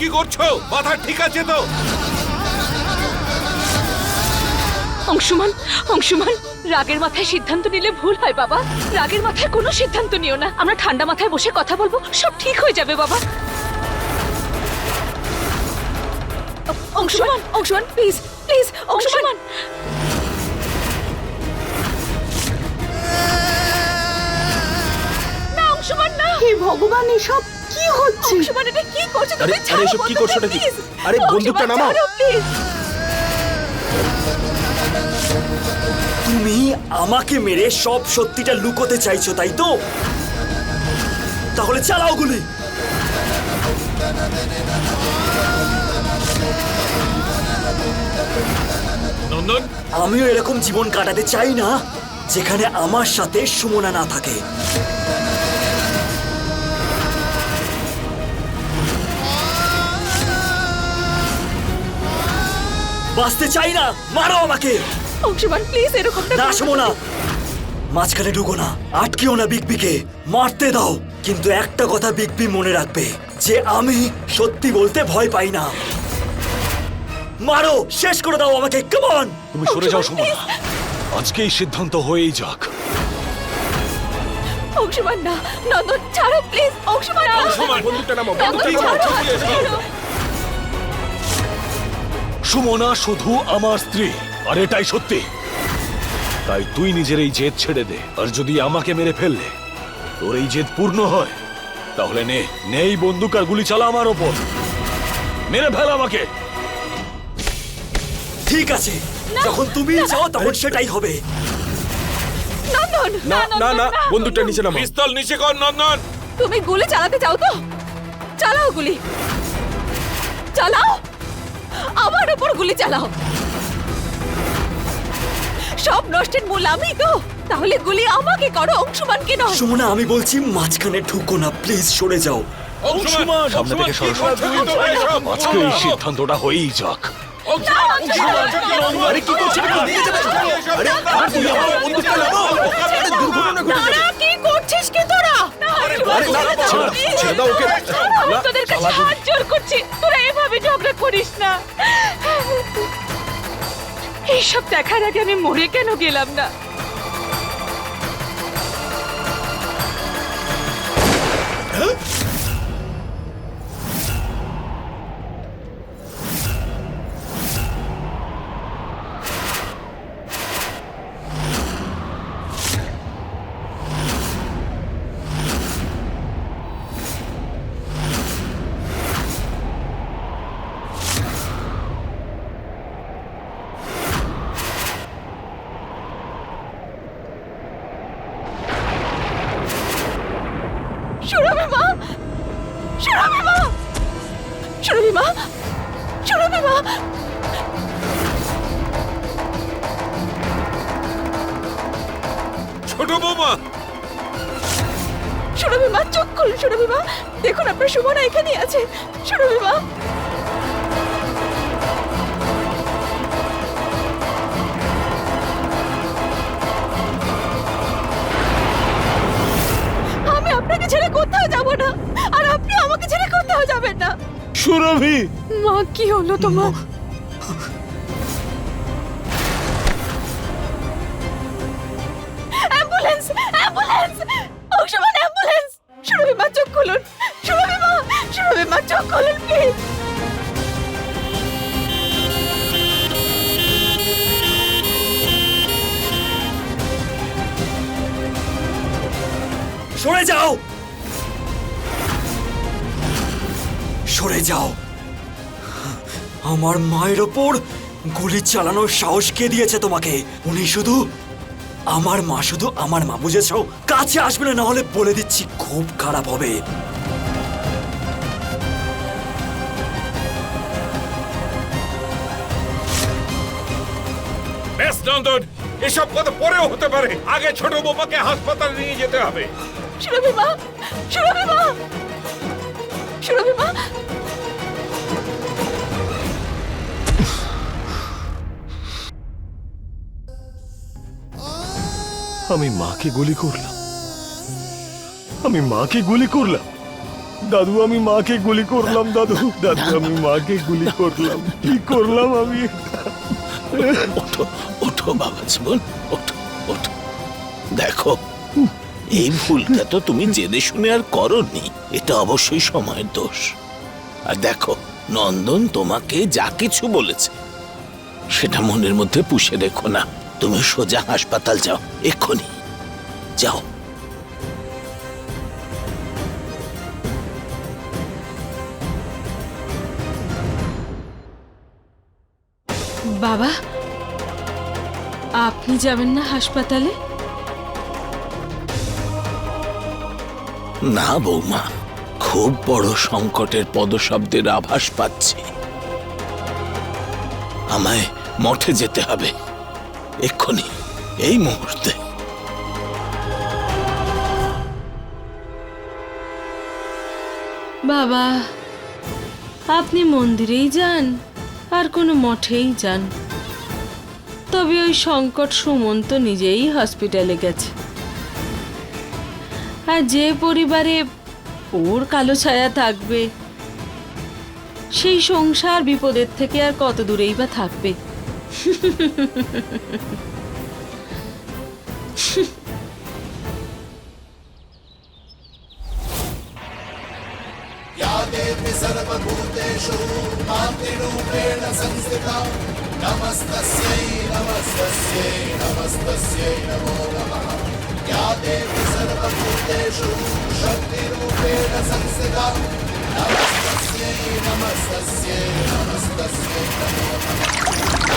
কি করছ? মাথা ঠিক আছে তো? অংশমান অংশমান রাগের মাথায় সিদ্ধান্ত নিলে ভুল হয় বাবা। রাগের মাথায় কোনো সিদ্ধান্ত নিও না। আমরা ঠান্ডা মাথায় বসে কথা বলব সব ঠিক হয়ে যাবে বাবা। Anshuman Anshuman please please Anshuman. না অংশমান না। হে ভগবান এসব কি হচ্ছে অংশমান এটা কি করছ আরে, তুমি আরে, ছাড়ো এসব কি করছোটা কি? please। আরে, অংশমান, বন্দুকটা নামাও। ছাড়ো, please। তুমি আমাকে মেরে সব সত্যিটা লুকোতে চাইছো তাই তো তাহলে চালাও গুলি নন্দন আমিও এরকম জীবন কাটাতে চাই না যেখানে আমার সাথে সুমনা না থাকে বাঁচতে চাই না মারো আমাকে। অংশমান প্লিজ এরকমটা না করো। না। মাঝখানে ঢুকো না আটকেও না বিগ বিকে মারতে দাও কিন্তু একটা কথা বিগ বি মনে রাখবে যে আমি সত্যি বলতে ভয় পাই না। মারো শেষ করে দাও আমাকে কেমন তুমি সরে যাও সুমনা আজকেই সিদ্ধান্ত হয়েই যাক। অংশমান না নন্দন ছাড়ো প্লিজ অংশমান। না। অংশমান, বন্দুকটা নামাও বন্দুকটা নামাও। সুমনা শুধু আমার স্ত্রী আর এটাই সত্যি। তাই তুই নিজের এই জেদ ছেড়ে দে আর যদি আমাকে মেরে ফেললে তোর এই জেদ পূর্ণ হয় তাহলে নে নেই বন্দুক আর গুলি চালা আমার ওপর। মেরে ফেল আমাকে। ঠিক আছে যখন তুমি চাও তখন সেটাই হবে। নন্দন না না না। বন্দুকটা নিচে নামাও। পিস্তল নিচে কর নন্দন। তুমি গুলি চালাতে চাও তো? চালাও গুলি। চালাও। আমার উপর গুলি চালাও সব নষ্টের মূল আমি তো তাহলে গুলি আমাকে করো অংশমানকে নয় সুমনা আমি বলছি মাঝখানে ঢুকো না প্লিজ সরে যাও অংশুমান সামনে থেকে সরো, সরো। আজকে এই সিদ্ধান্তটা হয়েই যাক আরে কি করছেন নিয়ে যাবেন আরে আরে তুমি আমার বন্দুকটা নামাও আরে দুর্ঘটনা ঘটে যাবে তারা কি করছিস কি তোরা আরে না, ছেড়ে দাও, ছেড়ে দাও ওকে। না, তোদের কাছে হাত জোর করছি তোরা এভাবে ঝগড়া করিস না। এইসব দেখার আগে আমি মরে কেন গেলাম না? কোথাও যাব না। আর আপনি আমাকে ছেড়ে কোথাও যাবেন না। সুরভি! মা কি হলো তোমার? Ambulance ambulance! Anshuman ambulance! Surabhi মা চোখ খুলুন। সুরভি মা সুরভি মা চোখ খুলুন প্লিজ সরে যাও! সরে যাও। আমার মায়ের ওপর গুলি চালানোর সাহস কে দিয়েছে তোমাকে? উনি শুধু আমার মা শুধু আমার মা বুঝেছ? কাছে আসবে না হলে বলে দিচ্ছি খুব খারাপ হবে। নন্দন এসব কথা পরেও হতে পারে। আগে ছোট বৌমাকে হাসপাতালে নিয়ে যেতে হবে। সুরভি মা সুরভি মা! সুরভি মা? আমি মাকে গুলি করলাম। আমি মাকে গুলি করলাম। দাদু আমি মাকে গুলি করলাম দাদু। দাদু আমি মাকে গুলি করলাম। কি করলাম আমি? ওঠো ওঠো বাবা জীবন ওঠো ওঠো। দেখো এই ভুলটা তো তুমি জেনে শুনে আর করনি। এটা অবশ্যই সময়ের দোষ। আর দেখো, নন্দন তোমাকে যা কিছু বলেছে, সেটা মনের মধ্যে পুষে রেখো না। তুমি সোজা হাসপাতাল যাও, এক্ষুনি। যাও। বাবা, আপনি যাবেন না হাসপাতালে? না, বৌমা, খুব বড় সংকটের পদশব্দের আভাস পাচ্ছি। আমায় মঠে যেতে হবে। এক্ষুনি, এই মুহূর্তে। বাবা, আপনি মন্দিরেই যান, আর কোনো মঠেই যান। তবে ওই সংকট সুমন্ত নিজেই হসপিটালে গেছে। আর যে পরিবারে ওর কালো ছায়া থাকবে, সেই সংসার বিপদের থেকে আর কত দূরেই বা থাকবে? सर्वभूतेषु शक्तिरूपेण संस्थिता नमस्तस्यै नमस्तस्यै नमस्तस्यै नमो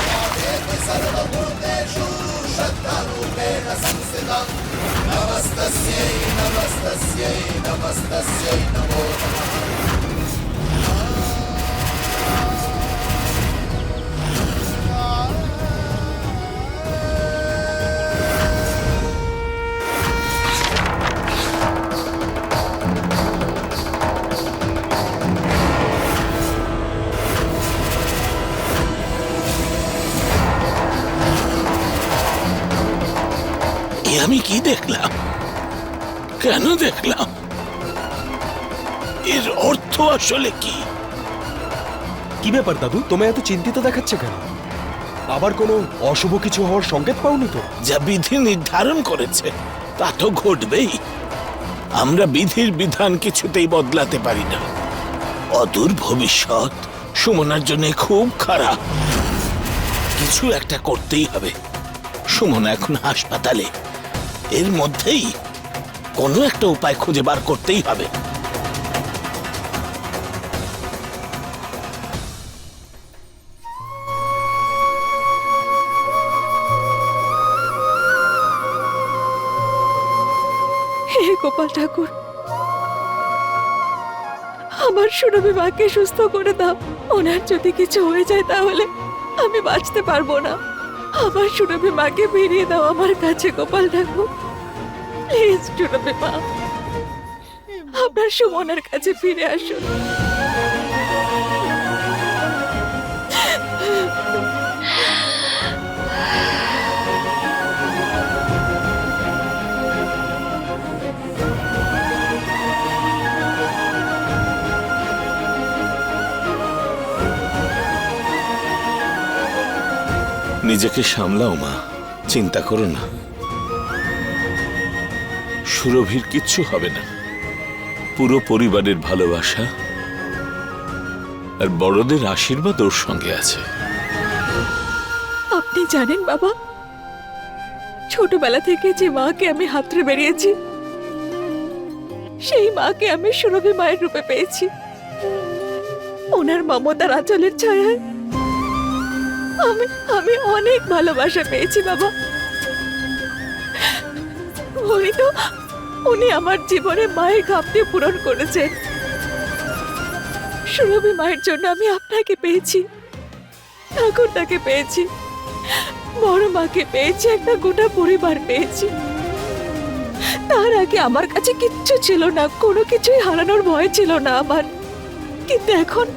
नमः सर्वभूतेषु श्रद्धारूपेण संस्थिता नमस्तस्यै नमस्तस्यै नमस्तस्यै नमो नमः কি দেখলাম? কেন দেখলাম? এর অর্থ আসলে কি? কি ব্যাপার দাদু? তোমায় এত চিন্তিত দেখাচ্ছে কেন? আবার কোনো অশুভ কিছু হওয়ার সংকেত পাওনি তো? যা বিধি নির্ধারণ করেছে তা তো ঘটবেই। আমরা বিধির বিধান কিছুতেই বদলাতে পারি না। অদূর ভবিষ্যৎ সুমনার জন্য খুব খারাপ। কিছু একটা করতেই হবে। সুমনা এখন হাসপাতালে। এর মধ্যেই কোনো একটা উপায় খুঁজে বার করতেই হবে। হে গোপাল ঠাকুর, আমার সুরভি মাকে সুস্থ করে দাও। ওনার যদি কিছু হয়ে যায় তাহলে আমি বাঁচতে পারব না। আমার সুরভি মাকে ফিরিয়ে দাও আমার কাছে, গোপাল ঠাকুর। প্লিজ সুরভি মা। আপনার সুমনের কাছে ফিরে আসুন। নিজেকে সামলাও মা চিন্তা করো না। সুরভির কিচ্ছু হবে না। পুরো পরিবারের ভালোবাসা আর বড়দের আশীর্বাদ ওর সঙ্গে আছে। আপনি জানেন বাবা, ছোটবেলা থেকে যে মাকে আমি হাতরে বেরিয়েছি, সেই মাকে আমি সুরভি মায়ের রূপে পেয়েছি। ওনার মমতার আঁচলের ছায়ায় আমি আমি অনেক ভালোবাসা পেয়েছি বাবা। উনি আমার জীবনে মায়ের ঘাপটি পূরণ করেছেন। সুরভি মায়ের জন্য আমি আপনাকে পেয়েছি। ঠাকুরটাকে পেয়েছি। বড় মাকে পেয়েছি, একটা গোটা পরিবার পেয়েছি। তার আগে আমার কাছে কিচ্ছু ছিল না, কোনো কিছুই হারানোর ভয় ছিল না আমার। কিন্তু এখন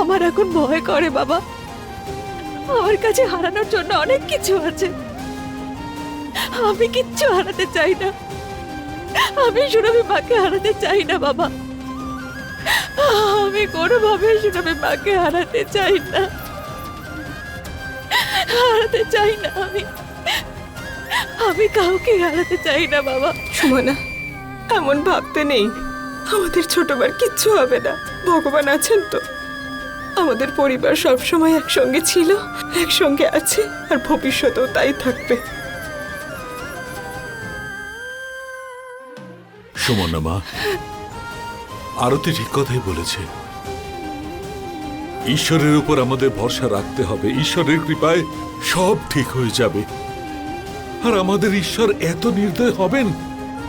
আমার এখন ভয় করে বাবা। আমার কাছে হারানোর জন্য অনেক কিছু আছে। আমি কিচ্ছু হারাতে চাই না। আমি সুরভি মাকে হারাতে চাই না, বাবা। আমি কোনোভাবে সুরভি মাকে হারাতে চাই না। হারাতে চাই না আমি। আমি কাউকে হারাতে চাই না, বাবা। সুমনা, এমন ভাবতে নেই। আমাদের ছোটবার কিচ্ছু হবে না। ভগবান আছেন তো। আমাদের পরিবার সবসময় একসঙ্গে ছিল, একসঙ্গে আছে, আর ভবিষ্যতেও তাই থাকবে। সুমনা মা? আরতি ঠিক কথাই বলেছে। ঈশ্বরের উপর আমাদের ভরসা রাখতে হবে। ঈশ্বরের কৃপায় সব ঠিক হয়ে যাবে। আর আমাদের ঈশ্বর এত নির্দয় হবেন,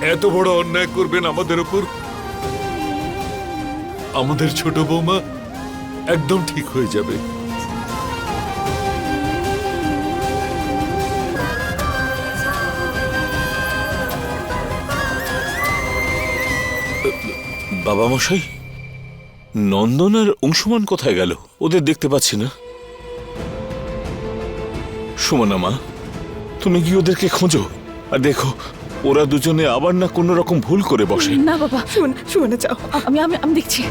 এত বড় অন্যায় করবেন আমাদের উপর? আমাদের ছোট বৌমা একদম ঠিক হয়ে যাবে। বাবা মশাই নন্দন আর অংশুমান কোথায় গেল? ওদের দেখতে পাচ্ছি না। সুমনা মা, তুমি কি ওদেরকে খোঁজো? আর দেখো, ওরা দুজনে আবার না কোনো রকম ভুল করে বসে। না বাবা, সুমনা শুনে যাও। আমি আমি আমি দেখছি।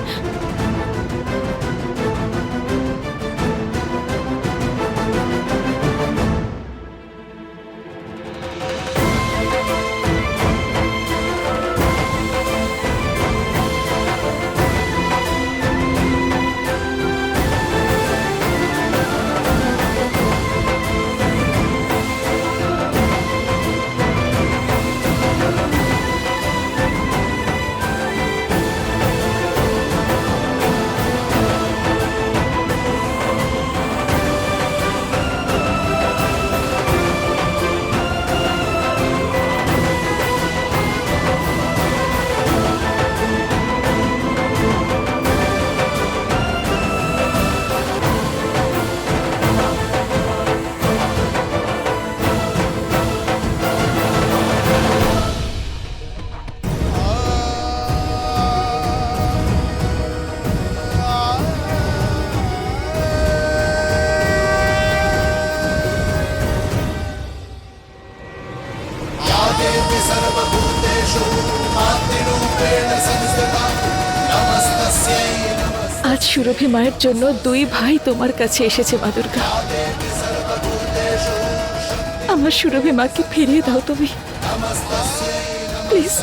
আজ সুরভি মায়ের জন্য দুই ভাই তোমার কাছে এসেছে, মা দুর্গা। আমার সুরভি মাকে ফিরিয়ে দাও তুমি। প্লিজ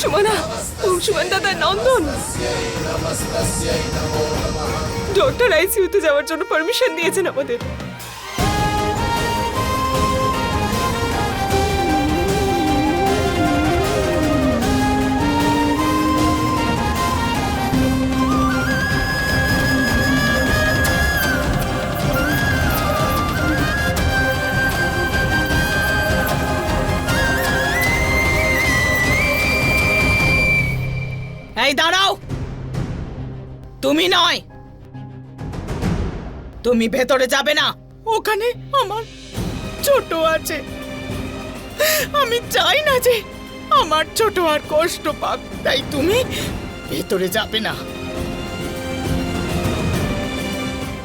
সুমনা সুমন দাদা, নন্দন। ডক্টর আইসিইউতে যাওয়ার জন্য পারমিশন দিয়েছেন আমাদের। তুমি নয়। তুমি ভেতরে যাবে না। ওখানে আমার ছোট আছে। আমি চাই না যে আমার ছোট আর কষ্ট পাক তাই তুমি ভেতরে যাবে না।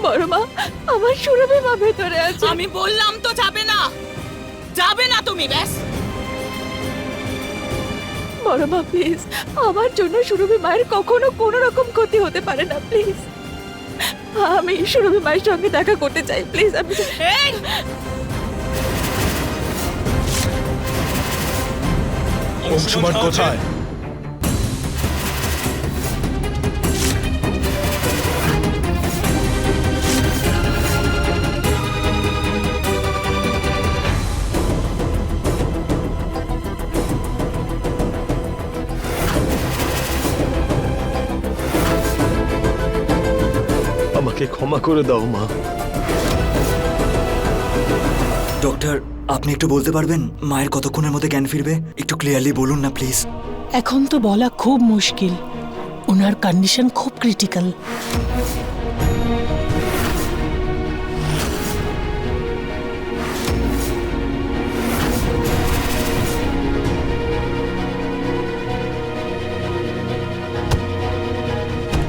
বড় মা আমার সুরভি মা ভেতরে আছে। আমি বললাম তো যাবে না। যাবে না তুমি ব্যাস। বড় মা প্লিজ। আমার জন্য সুরভি মায়ের কখনো কোনো রকম ক্ষতি হতে পারে না প্লিজ। আমি সুরভি মায়ের সঙ্গে দেখা করতে চাই প্লিজ। আমি অংশুমান কোথায়? আমাকে ক্ষমা করে দাও মা। ডক্টর আপনি একটু বলতে পারবেন মায়ের কতক্ষণের মধ্যে জ্ঞান ফিরবে? একটু ক্লিয়ারলি বলুন না প্লিজ এখন তো বলা খুব মুশকিল। ওনার কন্ডিশন খুব ক্রিটিক্যাল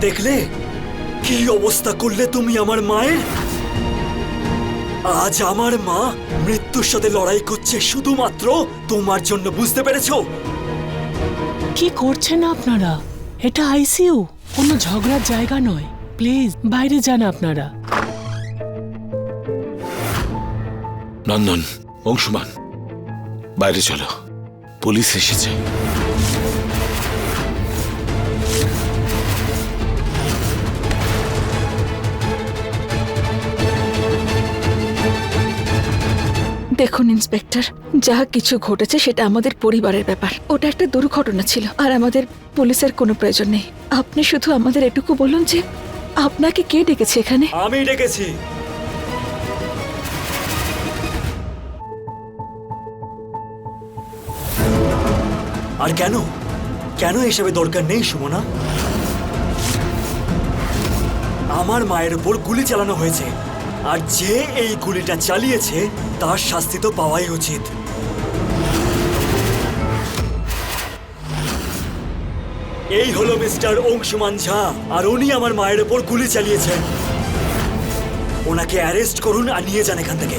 দেখলে? কি অবস্থা করলে তুমি আমার মায়ের? আজ আমার মা মৃত্যুর সাথে লড়াই করছে শুধুমাত্র তোমার জন্য বুঝতে পেরেছ? কি করছেন আপনারা? এটা আইসিইউ কোনো ঝগড়ার জায়গা নয়। প্লিজ বাইরে যান আপনারা। নন্দন অংশুমান বাইরে চলো। পুলিশ এসেছে। দেখুন, ইন্সপেক্টর, যা কিছু ঘটেছে সেটা আমাদের পরিবারের ব্যাপার। ওটা একটা দুর্ঘটনা ছিল, আর আমাদের পুলিশের কোনো প্রয়োজন নেই। আপনি শুধু আমাদের এটুকু বলুন যে, আপনাকে কে ডেকেছে এখানে? আমি ডেকেছি। আর কেন? কেন এসবে দরকার নেই, সুমনা? আমার মায়ের উপর গুলি চালানো হয়েছে। আর যে এই গুলিটা চালিয়েছে তার শাস্তি তো পাওয়াই উচিত। এই হলো মিস্টার অংশুমান ঝা আর উনি আমার মায়ের ওপর গুলি চালিয়েছেন। ওনাকে অ্যারেস্ট করুন আর নিয়ে যান এখান থেকে।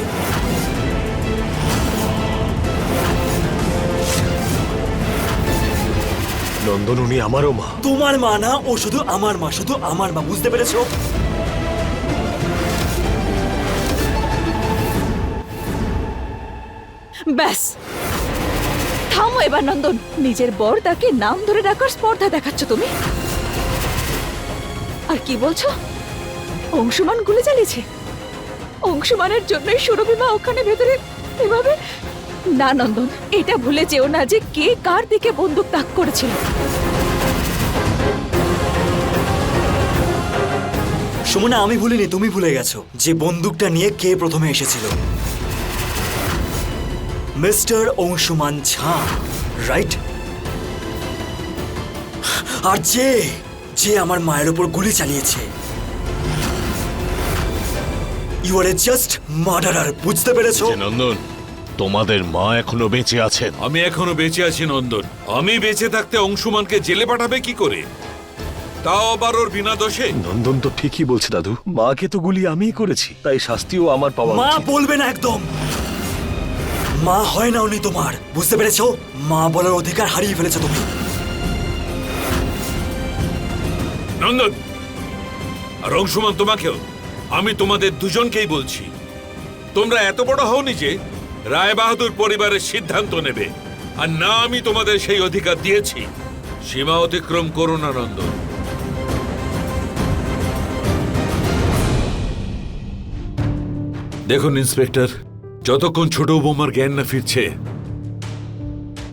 নন্দন উনি আমারও মা। তোমার মা না ও শুধু আমার মা শুধু আমার মা বুঝতে পেরেছ? ব্যাস। থামো এবার, নন্দন। নিজের বর তাকে নাম ধরে ডাকার স্পর্ধা দেখাচ্ছ তুমি। আর কি বলছো? অংশুমান গুলি চালিয়েছে। অংশুমানের জন্যই সুরভিমা ওখানে ভেতরে এভাবে না, নন্দন, এটা ভুলে যেও না যে কে কার দিকে বন্দুক তাক করেছিল। সুমনা, আমি ভুলিনি, তুমি ভুলে গেছো যে বন্দুকটা নিয়ে কে প্রথমে এসেছিল। মিস্টার অংশুমান ঝা রাইট আর যে যে আমার মায়ের উপর গুলি চালিয়েছে। You are a just murderer বুঝতে পেরেছ? নন্দন তোমাদের মা এখনও বেঁচে আছেন। আমি এখনও বেঁচে আছি নন্দন। আমি বেঁচে থাকতে অংশুমানকে জেলে পাঠাবে কি করে? তাও আবার ওর বিনা দোষে? নন্দন তো ঠিকই বলছে দাদু। মাকে তো গুলি আমিই করেছি তাই শাস্তিও আমার পাওয়া মা বলবে না একদম। মা হয় না উনি তোমার। বুঝতে পেরেছ? মা বলার অধিকার হারিয়ে ফেলেছো তুমি। নন্দন আর অংশুমান তোমাকেও। আমি তোমাদের দুজনকেই বলছি। তোমরা এত বড় হওনি যে রায় বাহাদুর পরিবারের সিদ্ধান্ত নেবে। আর না আমি তোমাদের সেই অধিকার দিয়েছি। সীমা অতিক্রম করো না, নন্দন। দেখুন, ইন্সপেক্টর যতক্ষণ ছোট বৌমার জ্ঞান না ফিরছে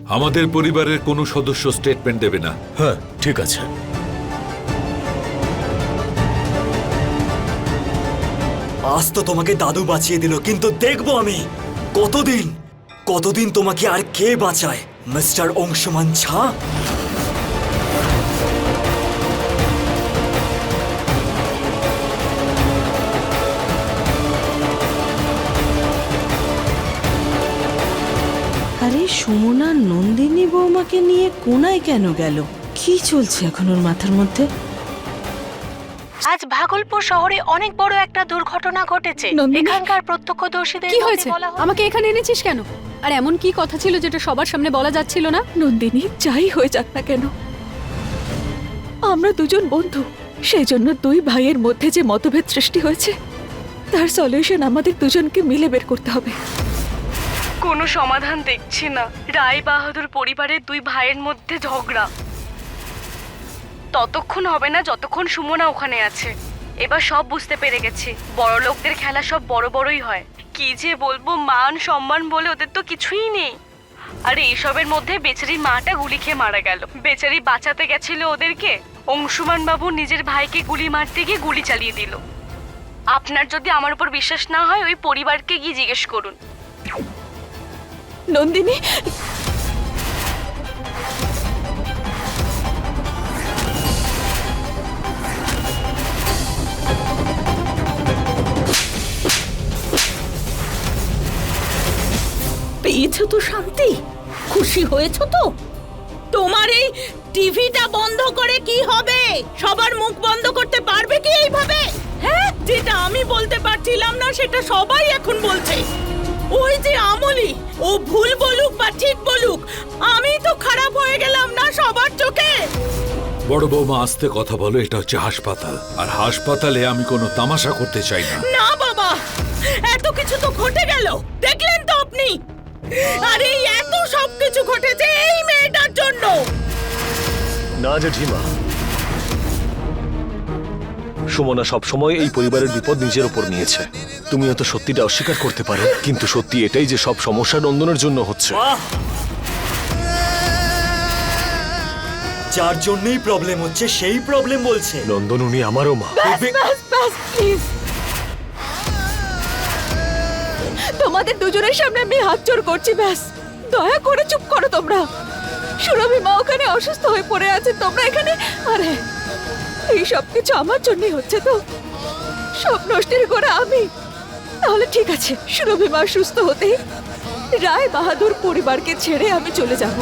আমাদের পরিবারের কোনো সদস্য স্টেটমেন্ট দেবে না। হ্যাঁ ঠিক আছে। আজ তো তোমাকে দাদু বাঁচিয়ে দিল কিন্তু দেখব আমি। কতদিন? কতদিন তোমাকে আর কে বাঁচায় মিস্টার অংশুমান ঝা? সুমনা নন্দিনী বৌমাকে নিয়ে কোনায় কেন গেল? কি চলছে এখন ওর মাথার মধ্যে? আজ ভাগলপুর শহরে অনেক বড় একটা দুর্ঘটনা ঘটেছে। নন্দিনী? এখানকার প্রত্যক্ষদর্শীদের কি মতে হয়েছে? বলা হয়- আমাকে এখানে এনেছিস কেন? আর এমন কি কথা ছিল যেটা সবার সামনে বলা যাচ্ছিল না? নন্দিনী যাই হয়ে যাক না কেন। আমরা দুজন বন্ধু। সেই জন্য দুই ভাইয়ের মধ্যে যে মতভেদ সৃষ্টি হয়েছে তার সলিউশন আমাদের দুজনকে মিলে বের করতে হবে। কোনো সমাধান দেখছি না। রায় বাহাদুর পরিবারের দুই ভাইয়ের মধ্যে ঝগড়া। ততক্ষণ হবে না যতক্ষণ সুমনা ওখানে আছে। এবার সব বুঝতে পেরে গেছি। বড় লোকদের খেলা সব বড় বড়ই হয়। কি যে বলব, মান সম্মান বলে ওদের তো কিছুই নেই। আর এইসবের মধ্যে বেচারি মাটা গুলি খেয়ে মারা গেল। বেচারি বাঁচাতে গেছিল ওদেরকে। অংশুমান বাবু নিজের ভাইকে গুলি মারতে গিয়ে গুলি চালিয়ে দিল। আপনার যদি আমার উপর বিশ্বাস না হয়, ওই পরিবারকে গিয়ে জিজ্ঞেস করুন। নন্দিনী। পেয়েছ তো শান্তি? খুশি হয়েছো তো? তোমার এই টিভিটা বন্ধ করে কি হবে? সবার মুখ বন্ধ করতে পারবে কি এইভাবে? হ্যাঁ যেটা আমি বলতে পারছিলাম না, সেটা সবাই এখন বলছে। ওই যে আমলি ও ভুল বলুক বা ঠিক বলুক আমি তো খারাপ হয়ে গেলাম না সবার চোখে? বড় বৌমা আস্তে কথা বলো এটা হচ্ছে হাসপাতাল। আর হাসপাতালে আমি কোনো তামাশা করতে চাই না। না বাবা এত কিছু তো ঘটে গেল দেখলেন তো আপনি? আর এত সব কিছু ঘটেছে এই মেয়েটার জন্য। না জেঠিমা সুমনা সবসময় এই পরিবারের বিপদ নিজের ওপর নিয়েছে। তুমি হয়তো সত্যিটা অস্বীকার করতে পারো কিন্তু সত্যি এটাই যে সব সমস্যা নন্দনের জন্য হচ্ছে। যার জন্যই প্রবলেম হচ্ছে সেই প্রবলেম বলছে। নন্দন উনি আমারও মা। তোমাদের দুজনের সামনে আমি হাত জোর করছি ব্যাস। দয়া করে চুপ করো তোমরা। সুরভি মা ওখানে অসুস্থ হয়ে পড়ে আছে তোমরা এখানে আরে এই সব কিছু আমার জন্যই হচ্ছে তো। সব নষ্টের গোড়া আমি। তাহলে ঠিক আছে, সুরভি মা সুস্থ হতেই রায় বাহাদুর পরিবারকে ছেড়ে আমি চলে যাব।